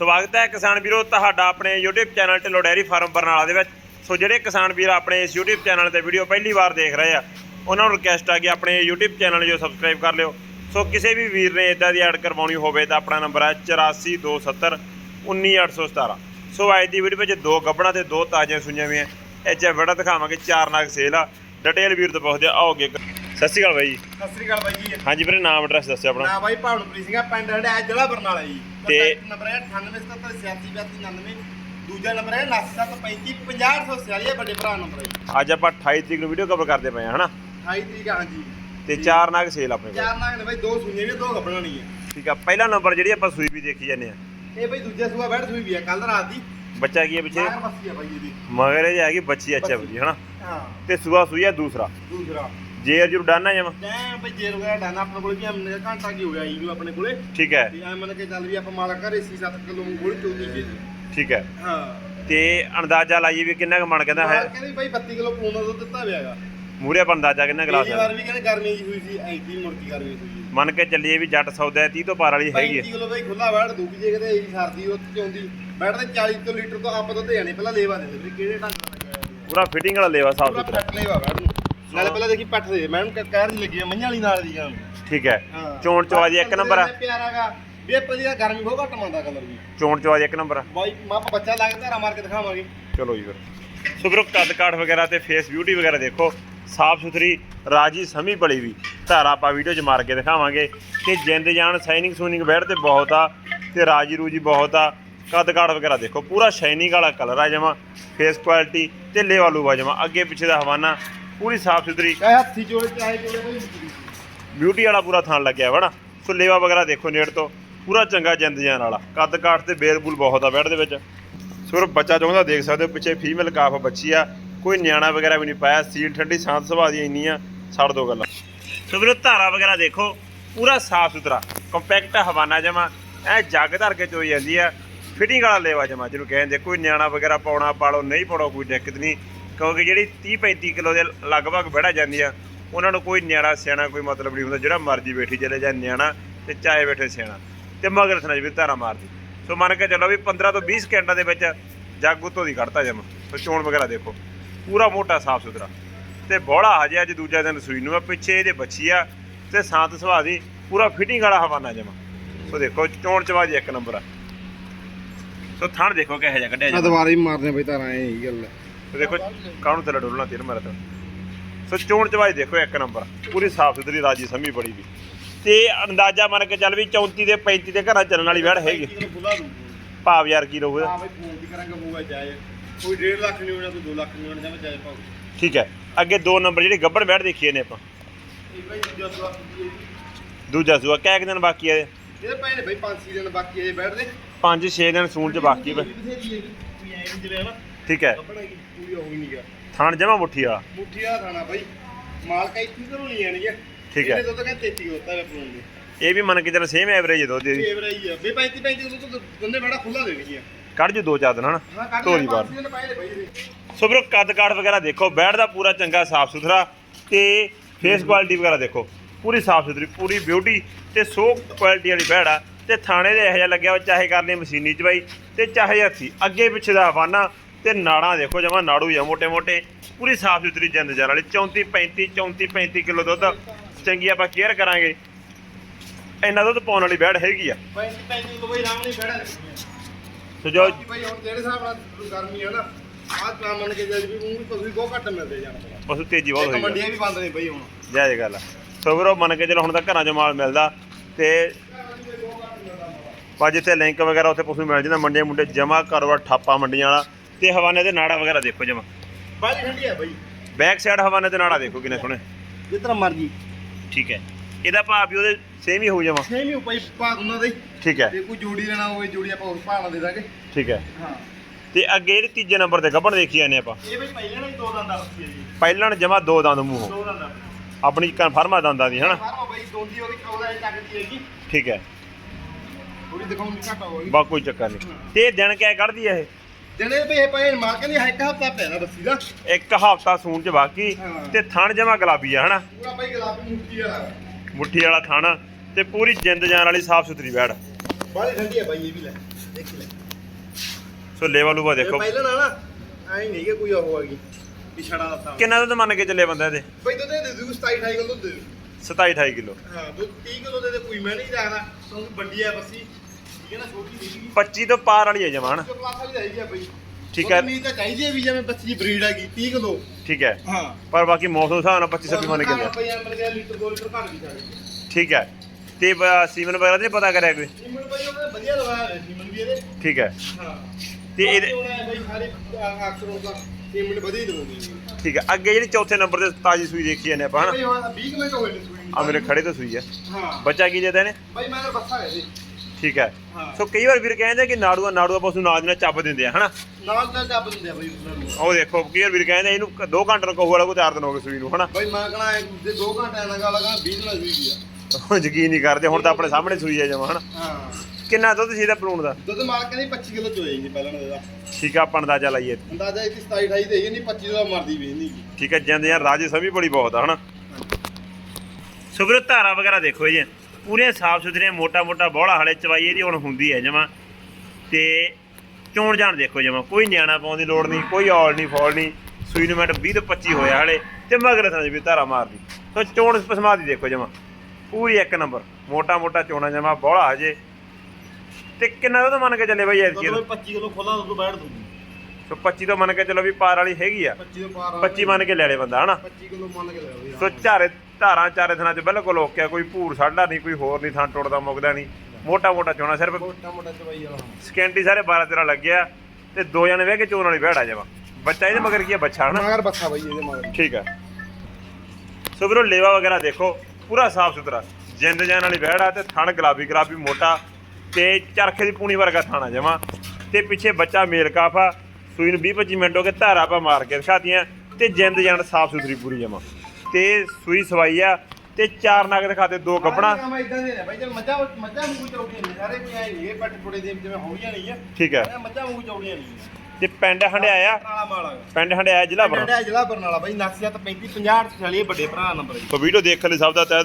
ਸਵਾਗਤ ਹੈ ਕਿਸਾਨ ਵੀਰੋ, ਤੁਹਾਡਾ ਆਪਣੇ YouTube ਚੈਨਲ 'ਤੇ ਲੋਡੈਰੀ ਫਾਰਮ ਬਰਨਾਲਾ ਦੇ ਵਿੱਚ। ਸੋ ਜਿਹੜੇ ਕਿਸਾਨ ਵੀਰ ਆਪਣੇ ਇਸ YouTube ਚੈਨਲ ਤੇ ਵੀਡੀਓ ਪਹਿਲੀ ਵਾਰ ਦੇਖ ਰਹੇ ਆ, ਉਹਨਾਂ ਨੂੰ ਰਿਕਵੈਸਟ ਆ ਕਿ ਆਪਣੇ YouTube ਚੈਨਲ ਜੋ ਸਬਸਕ੍ਰਾਈਬ ਕਰ ਲਿਓ। ਸੋ ਕਿਸੇ ਵੀ ਵੀਰ ਨੇ ਇਦਾਂ ਦੀ ਐਡ ਕਰਵਾਉਣੀ ਹੋਵੇ ਤਾਂ ਆਪਣਾ ਨੰਬਰ ਹੈ 8427 19817 ਸੋ ਅੱਜ ਦੀ ਵੀਡੀਓ ਵਿੱਚ ਦੋ ਗੱਬੜਾਂ ਤੇ ਦੋ ਤਾਜ਼ੀਆਂ ਸੁਈਆਂ ਵੀ ਇਹ ਚ ਬੜਾ ਦਿਖਾਵਾਂਗੇ ਚਾਰ ਨਾਗ ਸੇਲ ਆ। ਡਿਟੇਲ ਵੀਰ ਤੋਂ ਪੁੱਛਦੇ ਆ। ਆਓਗੇ ਸਤਿ ਸ਼੍ਰੀ ਅਕਾਲ ਬਾਈ ਜੀ। ਸਤਿ ਸ੍ਰੀ ਅਕਾਲ ਬਾਈ ਜੀ। ਹਾਂਜੀ ਵੀਰੇ ਨਾਮ ਐਡਰੈਸ ਦੱਸਿਓ ਆਪਣਾ। ਨਾ ਬਾਈ ਭਾਵਨਪ੍ਰੀਤ ਸਿੰਘ ਆ ਪਿੰਡ ਹੜਿਆ ਜ਼ਿਲ੍ਹਾ ਬਰਨਾਲਾ ਜੀ। ਤੇ- ਕੰਟੈਕਟ ਨੰਬਰ ਹੈ 9877868299 ਦੂਜਾ ਨੰਬਰ ਹੈ 9735500646 ਵੱਡੇ ਭਰਾ ਨੰਬਰ ਹੈ ਜੀ। ਅੱਜ ਆਪਾਂ 28 ਤਰੀਕ ਨੂੰ ਵੀਡੀਓ ਕਵਰ ਕਰਦੇ ਪਏ ਆ ਹਨਾ? 28 ਤਰੀਕ ਆ ਹਾਂਜੀ। ਤੇ ਚਾਰ ਨਾਗ ਸੇਲ ਆਪਣੇ ਕੋਲ। ਚਾਰ ਨਾਗ ਨੇ ਬਾਈ ਦੋ ਸੁਣੀਆਂ ਵੀ ਦੋ ਗੱਬਣਾ ਨਹੀਂ ਹੈ ਠੀਕ ਆ ਪਹਿਲਾ ਨੰਬਰ ਜਿਹੜੀ ਆਪਾਂ ਸੂਈ ਵੀ ਦੇਖੀ ਜਾਂਦੇ ਆ। ਇਹ ਬਾਈ ਦੂਜਾ ਸੂਆ ਬੈਠ ਸੂਈ ਵੀ ਹੈ ਕੱਲ ਰਾਤ ਦੀ। ਬੱਚਾ ਕੀ ਹੈ ਪਿੱਛੇ? ਬਾਹਰ ਮੱਸੀ ਹੈ ਬਾਈ ਇਹਦੀ। ਮਗਰ ਇਹ ਹੈਗੀ ਬੱਚੀ ਅੱਛਾ ਬਜੀ ਹਨਾ? ਹਾਂ। ਤੇ ਸੂਆ ਸੂਈ ਆ ਦੂਸਰਾ। ਦੂਸਰਾ। ਜੂ ਡਾਨਾ ਜਮਾ ਟਾਈਮ ਬਾਈ ਜੇਰ ਵਗੈਰਾ ਡਾਨਾ ਆਪਣੇ ਕੋਲ ਵੀ ਹਮਨੇ ਘੰਟਾ ਕੀ ਹੋ ਗਿਆ ਜੀ ਨੂੰ ਆਪਣੇ ਕੋਲੇ। ਠੀਕ ਹੈ। ਤੇ ਐ ਮੰਨ ਕੇ ਚੱਲ ਵੀ ਆਪਾਂ ਮਾਲਾ ਘਰੇ ਸੀ 7 ਕਿਲੋ ਮੂੰਗਫਲੀ ਚੋਦੀ ਜੀ ਠੀਕ ਹੈ। ਹਾਂ। ਤੇ ਅੰਦਾਜ਼ਾ ਲਾਈਏ ਵੀ ਕਿੰਨਾ ਕੁ ਮਣ ਕਹਿੰਦਾ ਹੈ। ਕਹਿੰਦੀ ਬਾਈ 32 ਕਿਲੋ ਪੂਣਾ ਦੁੱਧ ਦਿੱਤਾ ਹੋਇਆਗਾ ਮੂਰੇ ਆਪਾਂ ਅੰਦਾਜ਼ਾ ਕਿੰਨਾ ਗਲਾਸ ਪਿਛਲੀ ਵਾਰ ਵੀ ਕਹਿੰਦੇ ਗਰਮੀ ਜੀ ਹੋਈ ਸੀ ਐਡੀ ਮੁਰਗੀ ਗਰਮੀ ਹੋਈ ਸੀ ਮੰਨ ਕੇ ਚੱਲੀਏ ਵੀ ਜੱਟ ਸੌਦਾ 30 ਤੋਂ ਪਾਰ ਵਾਲੀ ਹੈਗੀ 35 ਹੈ ਕਿਲੋ ਬਾਈ ਖੁੱਲਾ ਬੈਠ ਦੂਗੀ ਜੇ ਕਿਤੇ ਇਹੀ ਸਰਦੀ ਉਹ ਚ ਆਉਂਦੀ। ਬੈਠ ਤੇ 40 ਤੋਂ ਲੀਟਰ ਤੋਂ ਆਪ ਦੁੱਧ ਜਾਣੇ ਪਹਿਲਾਂ ਲੇਵਾ ਦੇ ਦੇ ਕਿਹੜੇ ਢੰਗ ਨਾਲ ਲੱਗਿਆ ਹੋਇਆ। ਪੂਰਾ ਫਿਟਿੰਗ ਵਾਲਾ ਲੇਵਾ ਸਾਫ਼ ਪੂਰਾ ਸੁਥਰਾ। ਪੱਟ ਲੇਵਾ ਬੈਠ ਨੂੰ। ਨਾਲੇ ਪਹਿਲਾਂ ਦੇਖੀ ਪੱਟ ਦੇ ਮੈਂ ਉਹਨੂੰ ਕਹਿਰ ਦੀ ਲੱਗੀ ਆ ਮੰਝਾਂ ਵਾਲੀ ਨਾਲ ਦੀ ਜਾਨ ਠੀਕ ਹੈ। ਚੋਣ ਚਵਾਜੀ ਇੱਕ ਨੰਬਰ। ਆ ਪਿਆਰਾਗਾ ਵੀ ਇਹ ਪਲੀ ਦਾ ਗਰਮੀ ਬਹੁਤ ਘੱਟ ਮੰਦਾ ਕਲਰ ਵੀ। ਚੋਣ ਚਵਾਜੀ ਇੱਕ ਨੰਬਰ। ਆ ਬਾਈ ਮਾਂ ਬੱਚਾ ਲਾ ਕੇ ਧਾਰਾ ਮਾਰ ਕੇ ਦਿਖਾਵਾਂਗੇ। ਚਲੋ ਜੀ ਫਿਰ। ਸੋ ਵੀਰੋ ਕੱਦ ਕਾਠ ਵਗੈਰਾ ਤੇ ਫੇਸ ਬਿਊਟੀ ਵਗੈਰਾ ਦੇਖੋ। ਸਾਫ਼ ਸੁਥਰੀ ਰਾਜੀ ਸਮੀ ਬੜੀ ਵੀ। ਧਾਰਾ ਆਪਾਂ ਵੀਡੀਓ 'ਚ ਮਾਰ ਕੇ ਦਿਖਾਵਾਂਗੇ ਕਿ ਜਿੰਦ ਜਾਨ ਸਾਈਨਿੰਗ ਸੂਨਿੰਗ ਬੈਠ ਤੇ ਬਹੁਤ ਆ ਤੇ ਰਾਜੀ ਰੂਜੀ ਬਹੁਤ ਆ। ਕੱਦ ਕਾਠ ਵਗੈਰਾ ਦੇਖੋ। ਪੂਰਾ ਸ਼ਾਈਨਿੰਗ ਵਾਲਾ ਕਲਰ ਆ ਜਮਾ। ਫੇਸ ਕੁਆਲਿਟੀ ਤੇ ਲੇਵਾ ਲੂਵਾ ਜਮਾ। ਅੱਗੇ ਪਿੱਛੇ ਦਾ ਹਵਾਨਾ। ਪੂਰੀ ਸਾਫ਼ ਸੁਥਰੀ। ਚਾਹੇ ਹੱਥੀ ਜੋੜੇ ਚਾਹੇ ਜੋੜੇ ਬਾਈ ਬਿਊਟੀ ਵਾਲਾ ਪੂਰਾ ਥਾਨ ਲੱਗਿਆ ਵਾ ਨਾ। ਸੋ ਲੇਵਾ ਵਗੈਰਾ ਦੇਖੋ ਨੇੜ ਤੋਂ। ਪੂਰਾ ਚੰਗਾ ਜਿੰਦ ਜਾਨ ਵਾਲਾ। ਕੱਦ ਕਾਠ ਤੇ ਬੇਰਬੂਲ ਬਹੁਤ ਆ ਬੈਠ ਦੇ ਵਿੱਚ। ਸੋ ਬੱਚਾ ਚਾਹੁੰਦਾ ਦੇਖ ਸਕਦੇ ਹੋ ਪਿੱਛੇ ਫੀਮੇਲ ਕਾਫ ਬੱਚੀ ਆ। ਕੋਈ ਨਿਆਣਾ ਵਗੈਰਾ ਵੀ ਨਹੀਂ ਪਾਇਆ। ਸੀਲ ਠੰਡੀ ਸ਼ਾਂਤ ਸੁਭਾਅ ਦੀ ਇੰਨੀ ਆ ਛੱਡ ਦੋ ਗੱਲਾਂ। ਸੋ ਵੀਰੋ ਧਾਰਾ ਵਗੈਰਾ ਦੇਖੋ। ਪੂਰਾ ਸਾਫ਼ ਸੁਥਰਾ। ਕੰਪੈਕਟ ਹਵਾਨਾ ਜਮਾ। ਐ ਜੱਗ ਧਰ ਕੇ ਚੋਈ ਜਾਂਦੀ ਆ। ਫਿਟਿੰਗ ਵਾਲਾ ਲੇਵਾ ਜਮਾ ਜਿਹਨੂੰ ਕਹਿੰਦੇ। ਕੋਈ ਨਿਆਣਾ ਵਗੈਰਾ ਪਾਉਣਾ ਪਾਲੋ ਨਹੀਂ ਪਾਉਣਾ ਕੋਈ ਦਿੱਕਤ ਨਹੀਂ। ਕਿਉਂਕਿ ਜਿਹੜੀ 30 35 ਕਿਲੋ ਦੇ ਲਗਭਗ ਬਹਿੜਾ ਜਾਂਦੀ ਆ ਉਹਨਾਂ ਨੂੰ ਕੋਈ ਨਿਆਣਾ ਸਿਆਣਾ ਕੋਈ ਮਤਲਬ ਨਹੀਂ ਹੁੰਦਾ ਜਿਹੜਾ ਮਰਜ਼ੀ ਬੈਠੀ ਚਲੇ ਜਾ ਨਿਆਣਾ ਤੇ ਚਾਹੇ ਬੈਠੇ ਸਿਆਣਾ। ਤੇ ਮਗਰ ਸਨਾ ਵੀ ਧਾਰਾ ਮਾਰਦੀ। ਸੋ ਮੰਨ ਕੇ ਚੱਲੋ ਵੀ 15 ਤੋਂ 20 ਸਕਿੰਟਾਂ ਦੇ ਵਿੱਚ ਜੱਗ ਉੱਤੋਂ ਦੀ ਕੱਢਤਾ ਜਮਾ। ਸੋ ਚੋਣ ਵਗੈਰਾ ਦੇਖੋ ਪੂਰਾ ਮੋਟਾ ਸਾਫ਼ ਸੁਥਰਾ। ਤੇ ਬੋੜਾ ਹਜੇ ਅੱਜ ਦੂਜਾ ਦਿਨ ਸੂਈ ਨੂੰ ਆ ਪਿੱਛੇ ਇਹਦੇ ਬੱਚੀ ਆ ਤੇ ਸਾਤ ਸੁਭਾਅ ਦੀ ਪੂਰਾ ਫਿਟਿੰਗ ਵਾਲਾ ਹਵਾਨਾ ਜਮਾ। ਸੋ ਦੇਖੋ ਚੋਣ ਚਵਾਜੀ ਇੱਕ ਨੰਬਰ ਆ। ਸੋ ਥਣ ਦੇਖੋ ਕਿਹੋ ਜਿਹਾ ਕੱਢਿਆ ਜਮਾ। ਦੁਬਾਰਾ ਹੀ ਮਾਰਨੇ ਬਈ ਧਾਰਾਂ ਇਹ ਹੀ ਗੱਲ ਹੈ। ਦੇਖੋ ਕਾਹਨੂੰ ਤੇ ਡੋਲਣਾ ਤੀਰ ਮਾਰਾ ਤਾਂ। ਸੋ ਚੋਣ ਚਵਾਈ ਦੇਖੋ ਇੱਕ ਨੰਬਰ ਪੂਰੀ ਸਾਫ਼ ਸੁਥਰੀ ਰਾਜੀ ਸਮੀ ਬੜੀ ਵੀ। ਤੇ ਅੰਦਾਜ਼ਾ ਮੰਨ ਕੇ ਚੱਲ ਵੀ 34 ਤੇ 35 ਦੇ ਘਰਾਂ ਚੱਲਣ ਵਾਲੀ ਵੜ ਹੈਗੀ। ਦੂ ਭਾਵ ਯਾਰ ਕੀ ਰਹੂਗਾ? ਹਾਂ ਬਈ ਫੋਨ ਦੀ ਕਰਾਂਗੇ ਹੋਊਗਾ ਜਾਇਜ਼ ਕੋਈ 1.5 ਲੱਖ ਨਹੀਂ ਹੋਣਾ ਕੋਈ 2 ਲੱਖ ਨਹੀਂ ਹੋਣਾ ਜਿਵੇਂ ਜਾਇਜ਼ ਪਾਉ ਠੀਕ ਹੈ ਅੱਗੇ ਦੋ ਨੰਬਰ ਜਿਹੜੇ ਗੱਬੜ ਬੈਠ ਦੇਖੀਏ ਨੇ ਆਪਾਂ। ਬਈ ਦੂਜਾ ਸੂਆ ਕਿਆ ਕੁ ਦਿਨ ਬਾਕੀ ਹੈ। ਇਹਦੇ ਪਏ ਨੇ ਬਈ 5-6 ਦਿਨ ਬਾਕੀ ਅਜੇ ਬੈਠਦੇ 5-6 ਦਿਨ ਸੂਣ ਚ ਬਾਕੀ ਵਾ ਠੀਕ ਹੈ। ਕੱਪੜਾ ਕੀ ਪੂਰੀ ਹੋ ਹੀ ਨਹੀਂ ਗਿਆ ਥਣ ਜਮਾ ਮੁੱਠੀ ਵਾਲਾ। ਮੁੱਠੀ ਆ ਖਾਣਾ ਬਈ। ਮਾਲਕਾ ਇੱਥੇ ਘਰੋਂ ਨਹੀਂ ਆਣਗੇ ਠੀਕ ਹੈ। ਇਹਦੇ ਦੁੱਧ ਕਹਿੰਦੇ 33 ਹੁੰਦਾ ਹੈ ਪਰੋਂ ਦੇ ਇਹ ਵੀ ਮੰਨ ਕੇ ਚੱਲ ਸੇਮ ਐਵਰੇਜ ਦੁੱਧ ਦੀ ਫੇਵਰ ਹੀ ਆ। ਬਈ 35 35 ਦੁੱਧ ਤੋਂ ਬੰਦੇ ਬੜਾ ਖੁੱਲਾ ਦੇ ਗਈ ਆ ਕੱਢ ਜੂ ਦੋ ਚਾਰ ਦਿਨ ਹਨਾ? ਹਾਂ ਕੱਢ ਧੋਰੀ ਬਾਰ ਦਿਨ ਪਏ ਨੇ ਬਈ ਇਹਦੇ। ਸੋ ਵੀਰੋ ਕੱਦ ਕਾਠ ਵਗੈਰਾ ਦੇਖੋ ਬੈਠ ਦਾ ਪੂਰਾ ਚੰਗਾ ਸਾਫ਼ ਸੁਥਰਾ ਤੇ ਫੇਸ ਕੁਆਲਿਟੀ ਵਗੈਰਾ ਦੇਖੋ। ਪੂਰੀ ਸਾਫ਼ ਸੁਥਰੀ ਪੂਰੀ ਬਿਊਟੀ ਤੇ ਸੋ ਕੁਆਲਿਟੀ ਵਾਲੀ ਬੈੜ ਆ। ਤੇ ਥਾਣੇ ਦੇ ਇਹੋ ਜਿਹਾ ਲੱਗਿਆ ਹੋਇਆ ਚਾਹੇ ਕਰ ਲਈ ਮਸ਼ੀਨੀ ਚਵਾਈ ਤੇ ਚਾਹੇ ਹੱਥੀ। ਅੱਗੇ ਪਿੱਛੇ ਦਾ ਹਵਾਨਾ ਤੇ ਨਾੜਾਂ ਦੇਖੋ ਜਮਾ ਨਾੜੂ ਜਾਂ ਮੋਟੇ ਮੋਟੇ। ਪੂਰੀ ਸਾਫ਼ ਸੁਥਰੀ ਜਿੰਦ ਜਾਨ ਵਾਲੀ। 34 35 34 35 ਕਿਲੋ ਦੁੱਧ। ਚੰਗੀ ਆਪਾਂ ਕੇਅਰ ਕਰਾਂਗੇ। ਇੰਨਾ ਦੁੱਧ ਪਾਉਣ ਵਾਲੀ ਬੈੜ ਹੈਗੀ ਆ। ਸੋ ਜੋ ਭਾਈ ਹੁਣ ਜਿਹੜੇ ਹਿਸਾਬ ਨਾਲ ਜੇ ਵੀ ਮੂੰਹ ਤੁਸੀਂ ਬਹੁਤ ਘੱਟ ਸੋ ਵੀਰੋ ਮੰਨ ਕੇ ਚਲੋ ਹੁਣ ਤਾਂ ਘਰਾਂ 'ਚੋਂ ਮਾਲ ਮਿਲਦਾ। ਤੇ ਪਾ ਜਿੱਥੇ ਲਿੰਕ ਵਗੈਰਾ ਉੱਥੇ ਪਸ਼ੂ ਮਿਲ ਜਾਂਦਾ। ਮੰਡੀਆਂ ਮੁੰਡੇ ਜਮਾ ਕਰਵਾ ਠਾਪਾ ਮੰਡੀਆਂ ਵਾਲਾ। ਤੇ ਹਵਾਨੇ ਦੇ ਨਾੜਾ ਵਗੈਰਾ ਦੇਖੋ ਜਮਾ। ਬਾਜੀ ਠੰਡੀ ਆ ਬਈ। ਬੈਕ ਸਾਈਡ ਹਵਾਨੇ ਦੇ ਨਾੜਾ ਦੇਖੋ ਕਿੰਨੇ ਸੋਹਣੇ। ਜਿੱਤਨਾ ਮਰਜ਼ੀ। ਠੀਕ ਹੈ। ਇਹਦਾ ਭਾਅ ਵੀ ਉਹਦੇ ਸੇਮ ਹੀ ਹੋਊ ਜਮਾ। ਸੇਮ ਹੀ ਉਪਾਈ ਪਾ ਉਹਨਾਂ ਦੇ ਠੀਕ ਹੈ। ਤੇ ਕੋਈ ਜੋੜੀ ਲੈਣਾ ਹੋਵੇ ਜੋੜੀ ਆਪਾਂ ਉਸ ਭਾਅ ਨਾਲ ਦੇ ਦਾਂਗੇ। ਠੀਕ ਹੈ। ਹਾਂ। ਤੇ ਅੱਗੇ ਜਿਹੜੇ ਤੀਜੇ ਨੰਬਰ ਤੇ ਗੱਭਣ ਦੇਖੀ ਜਾਂਦੇ ਆਪਾਂ। ਇਹ ਬਈ ਪਹਿਲਾਂ ਹੀ ਦੋ ਦੰਦਾਂ ਰੱਖੀ ਜੀ। ਪਹਿਲਣ ਜਮਾ ਦੋ ਦੰਦ ਮੂੰਹੋਂ। ਦੋ ਦੰਦਾਂ ਆਪਣੀ ਕਨਫਰਮਾ ਦੰਦਾਂ ਦੀ ਹਨਾ? ਸਾਰਾ ਬਈ ਦੋਂਦੀ ਉਹਦੀ ਕੌਲਾ ਇਹ ਚੱਕਦੀ ਹੈਗੀ। ਠੀਕ ਹੈ। ਥੋੜੀ ਦਿਖਾਉਣ ਦੀ ਘੱਟ ਹੋਈ ਬਾ ਕੋਈ ਚੱਕਰ ਨਹੀਂ। ਤੇ ਦਿਨ ਕਿਆ ਕੱਢਦੀ ਹੈ ਇਹ? ਜਣੇ ਵੀ ਇਹ ਪਏ ਮਾਰ ਕਹਿੰਦੀ ਇੱਕ ਹਫਤਾ ਪਿਆ ਬੱਸੀ ਦਾ। ਇੱਕ ਹਫਤਾ ਸੂਣ ਚ ਬਾਕੀ ਹਾਂ। ਤੇ ਥਣ ਜਮਾ ਗੁਲਾਬੀ ਆ ਹਨਾ? ਪੂਰਾ ਬਈ ਗੁਲਾਬੀ ਮੁੱਠੀ ਵਾਲਾ। ਮੁੱਠੀ ਵਾਲਾ ਥਣ ਤੇ ਪੂਰੀ ਜਿੰਦ ਜਾਨ ਵਾਲੀ ਸਾਫ਼ ਸੁਥਰੀ ਬੈੜ। ਬਾਹਲੀ ਠੰਡੀ ਆ ਬਾਈ ਇਹ ਵੀ ਲੈ ਦੇਖ ਲੈ। ਸੋ ਲੇਵਾ ਲੂਵਾ ਦੇਖੋ। ਪਹਿਲਾਂ ਨਾ ਨਾ ਐ ਨਹੀਂ ਕਿ ਕੋਈ ਉਹ ਹੈਗੀ ਪਿਛੜਾ ਦਾ ਤਾਂ ਕਿੰਨਾ ਦੁੱਧ ਮੰਨ ਕੇ ਚੱਲੇ ਬੰਦੇ ਇਹਦੇ? ਬਈ ਦੁੱਧ ਦੇ ਦੂ 27 28 ਕਿਲੋ ਦੁੱਧ। ਦੇ ਦਿਓ। 27 28 ਕਿਲੋ। ਹਾਂ ਦੁੱਧ 30 ਕਿਲੋ ਦੇ ਦੇ ਕੋਈ ਮੈਂ ਨਹੀਂ ਰੱਖਦਾ ਕਿਉਂਕਿ ਵੱਡੀ ਆ ਬੱਸੀ। ਨਾ ਛੋਟੀ ਨਹੀਂ 25 ਤੋਂ ਪਾਰ ਵਾਲੀ ਹੈ ਜਮਾਨ ਜੋ ਕਲਾਸ ਵਾਲੀ ਰਹੀ ਆ ਬਈ। ਠੀਕ ਹੈ। ਨਹੀਂ ਤਾਂ ਚਾਹੀਦੀ ਹੈ ਵੀ ਜਿਵੇਂ ਬੱਚੀ ਦੀ ਬਰੀਡ ਹੈਗੀ 30 ਕਿਲੋ। ਠੀਕ ਹੈ। ਹਾਂ। ਪਰ ਬਾਕੀ ਮੌਸਮ ਦੇ ਹਿਸਾਬ ਨਾਲ 25 26 ਮੰਨ ਕੇ ਚੱਲਿਆ ਰੁਪਈਆ ਮਿਲ ਗਿਆ ਲੀਟਰ 2 ਲੀਟਰ ਘੱਟ ਵੀ ਜਾਣੀ ਠੀਕ ਹੈ। ਤੇ ਬ- ਸੀਮਨ ਵਗੈਰਾ ਤੇ ਨੀ ਪਤਾ ਕਰਿਆ ਕੋਈ? ਸੀਮਨ ਬਈ ਉਹਨੇ ਵਧੀਆ ਲਵਾਇਆ ਹੋਇਆ ਸੀਮਨ ਵੀ ਇਹਦੇ। ਠੀਕ ਹੈ। ਹਾਂ। ਤੇ ਇਹਦੇ- ਬਈ ਸਾਰੇ ਅਕਸਰ ਉਹਦਾ ਸੀਮਨ ਵਧੀਆ ਹੀ ਦਵਾਉਂਦੀ ਠੀਕ ਹੈ। ਅੱਗੇ ਜਿਹੜੀ ਚੌਥੇ ਨੰਬਰ ਤੇ ਤਾਜੀ ਸੂਈ ਦੇਖੀ ਜਾਂਦੇ ਆਪਾਂ ਹਨਾ? ਬਈ ਹੁਣ 20 ਮਿੰਟ ਹੋਏ ਨੇ ਸੂਈ। ਨੂੰ। ਆ ਮੇਰੇ ਖੜੇ ਤੋਂ ਸੂਈ ਹੈ। ਹਾਂ। ਬੱਚਾ ਕੀ ਦੇਦਾ ਇਹਨੇ? ਬਈ ਮੈਂ ਤਾਂ ਬੱਸਾ ਹੈ ਜੀ ਠੀਕ ਹੈ। ਹਾਂ ਸੋ ਕਈ ਵਾਰ ਵੀਰ ਕਹਿੰਦੇ ਕਿ ਨਾੜੂਆ ਨਾੜੂਆ ਪਸ਼ੂ ਨਾਲ ਦੀ ਨਾਲ ਚੱਬ ਦਿੰਦੇ ਆ ਹਨਾ? ਨਾਲ ਨਾਲ ਚੱਬ ਦਿੰਦੇ ਆ ਬਈ ਉਹਨਾਂ ਨੂੰ। ਉਹ ਦੇਖੋ ਕਈ ਵਾਰ ਵੀਰ ਕਹਿੰਦੇ ਇਹਨੂੰ 2 ਘੰਟੇ ਨੂੰ ਕਹੂ ਵਾਲਾ ਕੋ 4 ਦਿਨ ਹੋ ਗਏ ਸੂਈ ਨੂੰ ਹਨਾ? ਬਈ ਮੈਂ ਕਹਣਾ ਜੇ 2 ਘੰਟੇ ਨਾਲ ਗੱਲ ਕਰਾਂ 20 ਨਾਲ ਸੂਈ ਆ। ਉਹ ਯਕੀਨ ਨਹੀਂ ਕਰਦੇ ਹੁਣ ਤਾਂ ਆਪਣੇ ਸਾਹਮਣੇ ਸੂਈ ਹੈ ਜਮਾ ਹਨਾ? ਹਾਂ। ਕਿੰਨਾ ਦੁੱਧ ਸੀ ਇਹਦਾ ਪਲੂਣ ਦਾ? ਦੁੱਧ ਮਾਲਕਾਂ ਦੀ 25 ਕਿਲੋ ਚੋਈ ਜੀ ਪਹਿਲਾਂ ਇਹਦਾ। ਠੀਕ ਆ ਆਪਾਂ ਅੰਦਾਜ਼ਾ ਲਾਈਏ। ਅੰਦਾਜ਼ਾ ਇਹ 27 28 ਦੇ ਹੀ ਨਹੀਂ 25 ਦਾ ਮਰਦੀ ਵੀ ਨਹੀਂ ਠੀਕ ਹੈ ਜਾਂਦੇ ਯਾਰ ਰਾਜੇ ਸਮੀ ਬੜੀ ਬਹੁਤ ਆ ਹਨਾ? ਸੋ ਵੀਰੋ ਧਾਰਾ ਵਗੈਰਾ ਦੇਖੋ ਜੀ। ਪੂਰੇ ਸਾਫ਼ ਸੁਥਰੇ ਮੋਟਾ ਮੋਟਾ ਬੋਲਾ ਹਲੇ ਚਵਾਈ ਇਹਦੀ ਹੁਣ ਹੁੰਦੀ ਹੈ ਜਮਾ। ਤੇ ਚੋਣ ਜਾਣ ਦੇਖੋ ਜਮਾ ਕੋਈ ਨਿਆਣਾ ਪਾਉਣ ਦੀ ਲੋੜ ਨਹੀਂ ਕੋਈ ਔਲ ਨਹੀਂ ਫੌਲ ਨਹੀਂ ਸੂਈ ਨੂੰ ਮਿੰਟ 20 ਤੋਂ 25 ਹੋਇਆ ਹਲੇ ਤੇ ਮਗਰ ਥਾਂ ਵੀ ਧਾਰਾ ਮਾਰਦੀ। ਸੋ ਚੋਣ ਪਸਮਾ ਦੀ ਦੇਖੋ ਜਮਾ ਪੂਰੀ ਇੱਕ ਨੰਬਰ ਮੋਟਾ ਮੋਟਾ ਚੋਣਾ ਜਮਾ ਬੋਲਾ ਹਜੇ। ਤੇ ਕਿੰਨਾ ਦੁੱਧ ਮੰਨ ਕੇ ਚੱਲੇ ਬਾਈ ਐਤਕੀ ਦੁੱਧ 25 ਕਿਲੋ ਖੋਲਾ ਦੁੱਧ ਬੈਠ ਦੂੰਗੀ ਸੋ 25 ਤੋਂ ਮੰਨ ਕੇ ਚੱਲੋ ਵੀ ਪਾਰ ਵਾਲੀ ਹੈਗੀ ਆ। 25 ਤੋਂ ਪਾਰ 25 ਮੰਨ ਕੇ ਲੈ ਲੈ ਬੰਦਾ ਹਨਾ? 25 ਕਿਲੋ ਮੰਨ ਕੇ ਲੈ ਆਓ ਸੋ ਚਾਰੇ ਧਾਰਾਂ ਚਾਰੇ ਥਾਂ ਚ ਬਿਲਕੁਲ ਓਕੇ ਆ ਕੋਈ ਭੂਰ ਸਾਡਾ ਨਹੀਂ ਕੋਈ ਹੋਰ ਨਹੀਂ ਥਾਂ ਟੁੱਟਦਾ ਮੁੱਕਦਾ ਨਹੀਂ। ਮੋਟਾ ਮੋਟਾ ਚੋਣਾ ਸਿਰਫ ਮੋਟਾ ਮੋਟਾ ਚਵਾਈ ਵਾਲਾ ਸਕੈਂਟੀ ਸਾਰੇ 12 13 ਲੱਗਿਆ ਤੇ ਦੋ ਜਣੇ ਵੇਖ ਕੇ ਚੋਣ ਵਾਲੀ ਭੈੜਾ ਜਾਵਾ ਬੱਚਾ ਇਹਦੇ ਮਗਰ ਕੀ ਹੈ ਬੱਚਾ ਹਨਾ? ਮਗਰ ਬੱਸਾ ਬਈ ਇਹਦੇ ਮਗਰ। ਠੀਕ ਹੈ ਸੋ ਵੀਰੋ ਲੇਵਾ ਵਗੈਰਾ ਦੇਖੋ ਪੂਰਾ ਸਾਫ਼ ਸੁਥਰਾ। ਜਿੰਦ ਜਾਨ ਵਾਲੀ ਭੈੜਾ ਤੇ ਥਣ ਗੁਲਾਬੀ ਗੁਲਾਬੀ ਮੋਟਾ ਤੇ ਚਰਖੇ ਦੀ ਪੂਣੀ ਵਰਗਾ ਥਾਣਾ ਜਮਾ। ਤੇ ਪਿੱਛੇ ਬੱਚਾ ਮੇਲ ਕਾਫਾ ਸੂਈ ਨੂੰ 20 25 ਮਿੰਟ ਹੋ ਗਏ ਧਾਰਾ ਪਾ ਮਾਰ ਕੇ ਦਿਖਾਤੀਆਂ ਤੇ ਜਿੰਦ ਜਾਨ ਸਾਫ਼ ਸੁਥਰੀ ਪੂਰੀ ਜਮਾ। ਤੇ ਸੂਈ ਸਵਾਈ ਆ ਤੇ ਚਾਰ ਨਗ ਦੋ ਕੱਪੜਾ। ਕੰਮ ਇਦਾਂ ਦੇ ਨੇ ਬਾਈ ਜੇ ਮੱਝਾਂ ਮੱਝਾਂ ਵਾਂਗੂ ਚੌੜੀਆਂ ਨੇ ਸਾਰੇ ਕੋਈ ਐ ਨਹੀਂ ਇਹ ਪੱਟ ਪੁੜੇ ਦੇ ਜਿਵੇਂ ਹੌਲੀਆਂ ਨਹੀਂ ਆ। ਠੀਕ ਹੈ ਇਹ ਮੱਝਾਂ ਵਾਂਗੂ ਚੌੜੀਆਂ ਨਹੀਂ ਤੇ ਪਿੰਡ ਹੰਡਿਆਇਆ? ਨਾਲਾ ਮਾਲਾ ਪਿੰਡ ਹੰਡਿਆਇਆ ਜ਼ਿਲ੍ਹਾ ਬਰਨਾਲਾ ਜ਼ਿਲ੍ਹਾ ਬਰਨਾਲਾ ਬਾਈ 9735 50 40 ਵੱਡੇ ਭਰਾ ਨੰਬਰ ਸੋ ਵੀਡੀਓ ਦੇਖਣ ਲਈ ਸਭ ਦਾ ਤਹਿ